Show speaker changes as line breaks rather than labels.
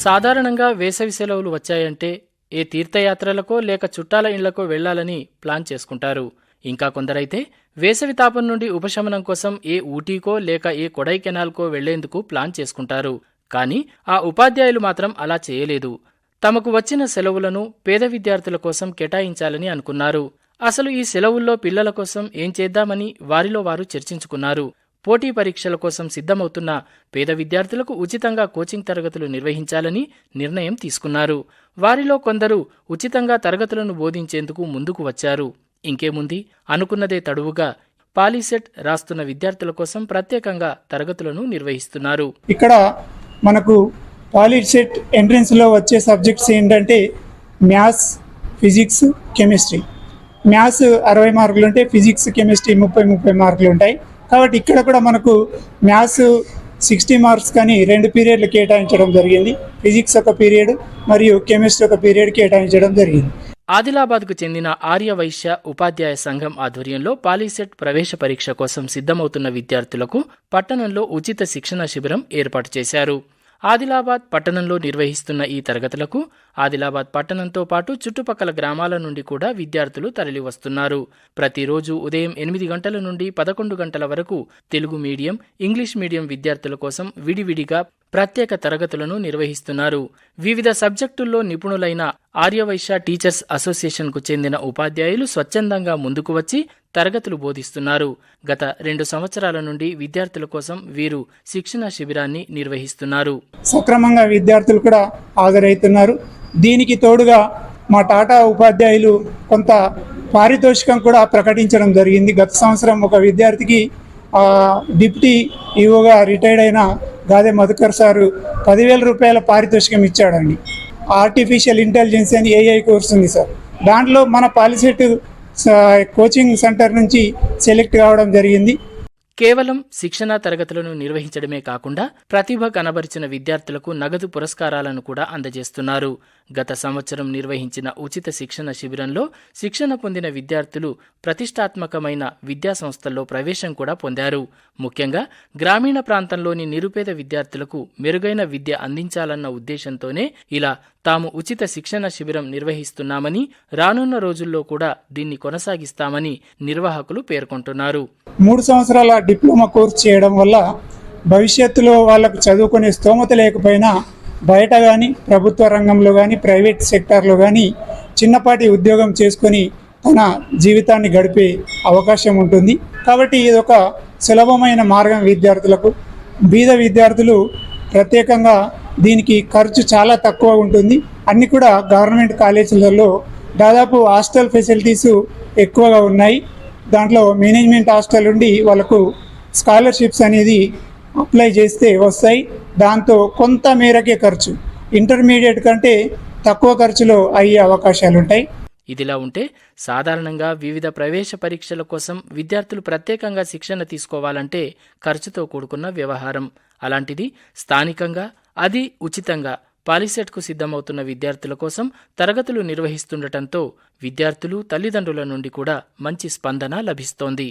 సాధారణంగా వేసవి సెలవులు వచ్చాయంటే ఏ తీర్థయాత్రలకో లేక చుట్టాల ఇళ్ళకో వెళ్ళాలని ప్లాన్ చేసుకుంటారు. ఇంకా కొందరైతే వేసవి తాపం నుండి ఉపశమనం కోసం ఏ ఊటీకో లేక ఏ కొడైకెనాల్కో వెళ్ళేందుకు ప్లాన్ చేసుకుంటారు. కానీ ఆ ఉపాధ్యాయులు మాత్రం అలా చేయలేదు. తమకు వచ్చిన సెలవులను పేద విద్యార్థుల కోసం కేటాయించాలని అనుకున్నారు. అసలు ఈ సెలవుల్లో పిల్లల కోసం ఏం చేద్దామని వారిలో వారు చర్చించుకున్నారు. పోటీ పరీక్షల కోసం సిద్ధమవుతున్న పేద విద్యార్థులకు ఉచితంగా కోచింగ్ తరగతులు నిర్వహించాలని నిర్ణయం తీసుకున్నారు. వారిలో కొందరు ఉచితంగా తరగతులను బోధించేందుకు ముందుకు వచ్చారు. ఇంకేముంది? అనుకున్నదే తడువుగా పాలీసెట్ రాస్తున్న విద్యార్థుల కోసం ప్రత్యేకంగా తరగతులను నిర్వహిస్తున్నారు.
ఇక్కడ మనకు పాలిసెట్ ఎంట్రన్స్లో వచ్చే సబ్జెక్ట్స్ ఏంటంటే మ్యాథ్స్ ఫిజిక్స్ కెమిస్ట్రీ. మ్యాథ్స్ అరవై మార్కులు ఉంటాయి ఫిజిక్స్ కెమిస్ట్రీ ముప్పై ముప్పై మార్కులు ఉంటాయి కాబట్టి ఇక్కడ కూడా మనకు మ్యాథ్స్ సిక్స్టీ మార్క్స్ కానీ రెండు పీరియడ్లు కేటాయించడం జరిగింది. ఫిజిక్స్ ఒక పీరియడ్ మరియు కెమిస్ట్రీ ఒక పీరియడ్ కేటాయించడం జరిగింది.
ఆదిలాబాద్కు చెందిన ఆర్య వైశ్య ఉపాధ్యాయ సంఘం ఆధ్వర్యంలో పాలీసెట్ ప్రవేశ పరీక్ష కోసం సిద్ధమవుతున్న విద్యార్థులకు పట్టణంలో ఉచిత శిక్షణ శిబిరం ఏర్పాటు చేశారు. ఆదిలాబాద్ పట్టణంలో నిర్వహిస్తున్న ఈ తరగతులకు ఆదిలాబాద్ పట్టణంతో పాటు చుట్టుపక్కల గ్రామాల నుండి కూడా విద్యార్థులు తరలివస్తున్నారు. ప్రతిరోజు ఉదయం ఎనిమిది గంటల నుండి పదకొండు గంటల వరకు తెలుగు మీడియం ఇంగ్లీష్ మీడియం విద్యార్థుల కోసం విడివిడిగా ప్రత్యేక తరగతులను నిర్వహిస్తున్నారు. వివిధ సబ్జెక్టుల్లో నిపుణులైన ఆర్యవైశ్య టీచర్స్ అసోసియేషన్కు చెందిన ఉపాధ్యాయులు స్వచ్ఛందంగా ముందుకు వచ్చి తరగతులు బోధిస్తున్నారు. గత రెండు సంవత్సరాల నుండి విద్యార్థుల కోసం వీరు శిక్షణ శిబిరాన్ని నిర్వహిస్తున్నారు.
సక్రమంగా విద్యార్థులు కూడా హాజరవుతున్నారు. దీనికి తోడుగా మా టాటా ఉపాధ్యాయులు కొంత పారితోషికం కూడా ప్రకటించడం జరిగింది. గత సంవత్సరం ఒక విద్యార్థికి డిప్యూటీ ఈఓగా రిటైర్డ్ అయిన గాదే మధుకర్ సారు పదివేల రూపాయల పారితోషికం ఇచ్చాడండి. ఆర్టిఫిషియల్ ఇంటెలిజెన్స్ అని ఏఐ కోర్స్ ఉంది సార్. దాంట్లో మన పాలిసెట్ కోచింగ్ సెంటర్ నుంచి సెలెక్ట్ కావడం జరిగింది.
కేవలం శిక్షణా తరగతులను నిర్వహించడమే కాకుండా ప్రతిభ కనబరిచిన విద్యార్థులకు నగదు పురస్కారాలను కూడా అందజేస్తున్నారు. గత సంవత్సరం నిర్వహించిన ఉచిత శిక్షణ శిబిరంలో శిక్షణ పొందిన విద్యార్థులు ప్రతిష్టాత్మకమైన విద్యా సంస్థల్లో ప్రవేశం కూడా పొందారు. ముఖ్యంగా గ్రామీణ ప్రాంతంలోని నిరుపేద విద్యార్థులకు మెరుగైన విద్య అందించాలన్న ఉద్దేశంతోనే ఇలా తాము ఉచిత శిక్షణ శిబిరం నిర్వహిస్తున్నామని రానున్న రోజుల్లో కూడా దీన్ని కొనసాగిస్తామని నిర్వాహకులు పేర్కొంటున్నారు.
మూడు సంవత్సరాల డిప్లొమా కోర్స్ చేయడం వల్ల భవిష్యత్తులో వాళ్ళకు చదువుకునే స్తోమత లేకపోయినా బయట కానీ ప్రభుత్వ రంగంలో కానీ ప్రైవేట్ సెక్టార్లో కానీ చిన్నపాటి ఉద్యోగం చేసుకొని తన జీవితాన్ని గడిపే అవకాశం ఉంటుంది. కాబట్టి ఇది ఒక సులభమైన మార్గం విద్యార్థులకు. బీద విద్యార్థులు ప్రత్యేకంగా దీనికి ఖర్చు చాలా తక్కువ ఉంటుంది. అన్ని కూడా గవర్నమెంట్ కాలేజీలలో దాదాపు హాస్టల్ ఫెసిలిటీస్ ఎక్కువగా ఉన్నాయి. దాంట్లో మేనేజ్మెంట్ హాస్టల్ ఉండి వాళ్ళకు స్కాలర్షిప్స్ అనేది అప్లై చేస్తే వస్తాయి. దాంతో కొంత మేరకే ఖర్చు. ఇంటర్మీడియట్ కంటే తక్కువ ఖర్చులో అయ్యే అవకాశాలు ఉంటాయి
ఇదిలా ఉంటే సాధారణంగా వివిధ ప్రవేశ పరీక్షల కోసం విద్యార్థులు ప్రత్యేకంగా శిక్షణ తీసుకోవాలంటే ఖర్చుతో కూడుకున్న వ్యవహారం. అలాంటిది స్థానికంగా అది ఉచితంగా పాలిసెట్కు సిద్ధమవుతున్న విద్యార్థుల కోసం తరగతులు నిర్వహిస్తుండటంతో విద్యార్థులు తల్లిదండ్రుల నుండి కూడా మంచి స్పందన లభిస్తోంది.